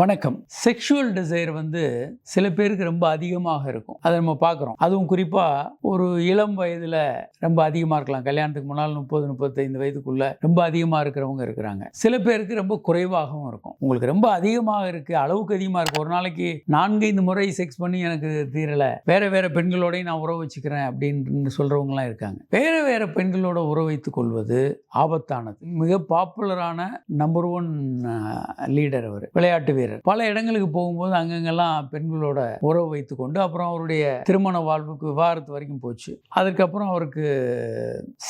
வணக்கம். Sexual desire வந்து சில பேருக்கு ரொம்ப அதிகமாக இருக்கும். அதை நம்ம பார்க்குறோம். அதுவும் குறிப்பாக ஒரு இளம் வயதில் ரொம்ப அதிகமாக இருக்கலாம். கல்யாணத்துக்கு முன்னால் முப்பது முப்பத்தைந்து வயதுக்குள்ளே ரொம்ப அதிகமாக இருக்கிறவங்க இருக்கிறாங்க. சில பேருக்கு ரொம்ப குறைவாகவும் இருக்கும். உங்களுக்கு ரொம்ப அதிகமாக இருக்குது அளவுக்கு அதிகமாக இருக்குது ஒரு நாளைக்கு நான்கைந்து முறை செக்ஸ் பண்ணி எனக்கு தீரலை. வேறு வேற பெண்களோடையும் நான் உறவு வச்சுக்கிறேன் அப்படின்னு சொல்கிறவங்களாம் இருக்காங்க. வேறு வேறு பெண்களோட உறவு வைத்துக் கொள்வது ஆபத்தானது. மிக பாப்புலரான நம்பர் ஒன் லீடர் அவர் விளையாட்டு வீரர். பல இடங்களுக்கு போகும்போது அங்கங்கெல்லாம் பெண்களோட உறவு வைத்துக்கொண்டு அப்புறம் அவருடைய திருமண வாழ்வுக்கு விவாகரத்து வரைக்கும் போச்சு. அதுக்கப்புறம் அவருக்கு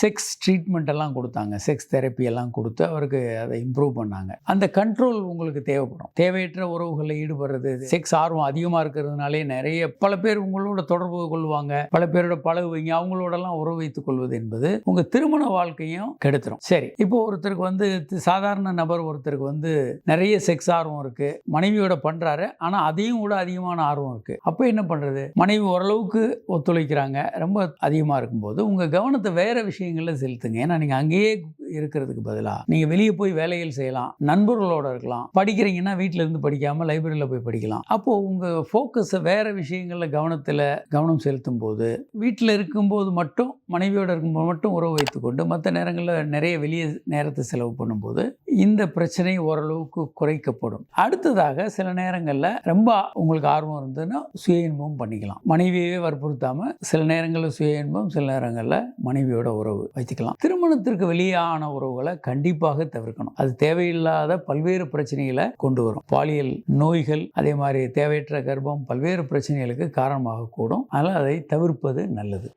செக்ஸ் ட்ரீட்மெண்ட் எல்லாம் கொடுத்தாங்க. செக்ஸ் தெரப்பி எல்லாம் கொடுத்து அவருக்கு அதை இம்ப்ரூவ் பண்ணாங்க. அந்த கண்ட்ரோல் உங்களுக்கு தேவைப்படும். தேவையற்ற உறவுகளில் ஈடுபடுறது செக்ஸ் ஆர்வம் அதிகமாக இருக்கிறதுனாலே நிறைய பல பேர் உங்களோட தொடர்பு கொள்வாங்க. பல பேரோட பழகுவீங்க. அவங்களோடலாம் உறவு வைத்துக் கொள்வது என்பது உங்கள் திருமண வாழ்க்கையும் கெடுத்துரும். சரி இப்போ ஒருத்தருக்கு வந்து சாதாரண நபர் ஒருத்தருக்கு வந்து நிறைய செக்ஸ் ஆர்வம் இருக்குது மனைவியோட பண்ணுறாரு ஆனால் அதையும் கூட அதிகமான ஆர்வம் இருக்குது அப்போ என்ன பண்ணுறது மனைவி ஓரளவுக்கு ஒத்துழைக்கிறாங்க. ரொம்ப அதிகமாக இருக்கும்போது உங்கள் கவனத்தை வேறு விஷயங்களில் செலுத்துங்க. ஏன்னா நீங்கள் அங்கேயே இருக்கிறதுக்கு பதிலாக நீங்கள் வெளியே போய் வேலைகள் செய்யலாம் நண்பர்களோட இருக்கலாம் படிக்கிறீங்கன்னா வீட்டில் இருந்து படிக்காமல் லைப்ரரியில் போய் படிக்கலாம். அப்போது உங்கள் ஃபோக்கஸை வேறு விஷயங்களில் கவனத்தில் கவனம் செலுத்தும் போது வீட்டில் இருக்கும்போது மட்டும் மனைவியோடு இருக்கும்போது மட்டும் உறவு வைத்துக்கொண்டு மற்ற நேரங்களில் நிறைய வெளியே நேரத்தை செலவு பண்ணும்போது இந்த பிரச்சனை ஓரளவுக்கு குறைக்கப்படும். அடுத்ததாக சில நேரங்களில் ரொம்ப உங்களுக்கு ஆர்வம் இருந்ததுன்னா சுய இன்பம் பண்ணிக்கலாம். மனைவியவே வற்புறுத்தாமல் சில நேரங்களில் சுய இன்பம் சில நேரங்களில் மனைவியோட உறவு வைத்துக்கலாம். திருமணத்திற்கு வெளியான தவறான உறவுகளை கண்டிப்பாக தவிர்க்கணும். அது தேவையில்லாத பல்வேறு பிரச்சனைகளை கொண்டு வரும். பாலியல் நோய்கள் அதே மாதிரி தேவையற்ற கர்ப்பம் பல்வேறு பிரச்சனைகளுக்கு காரணமாக கூடும். அதனால் அதை தவிர்ப்பது நல்லது.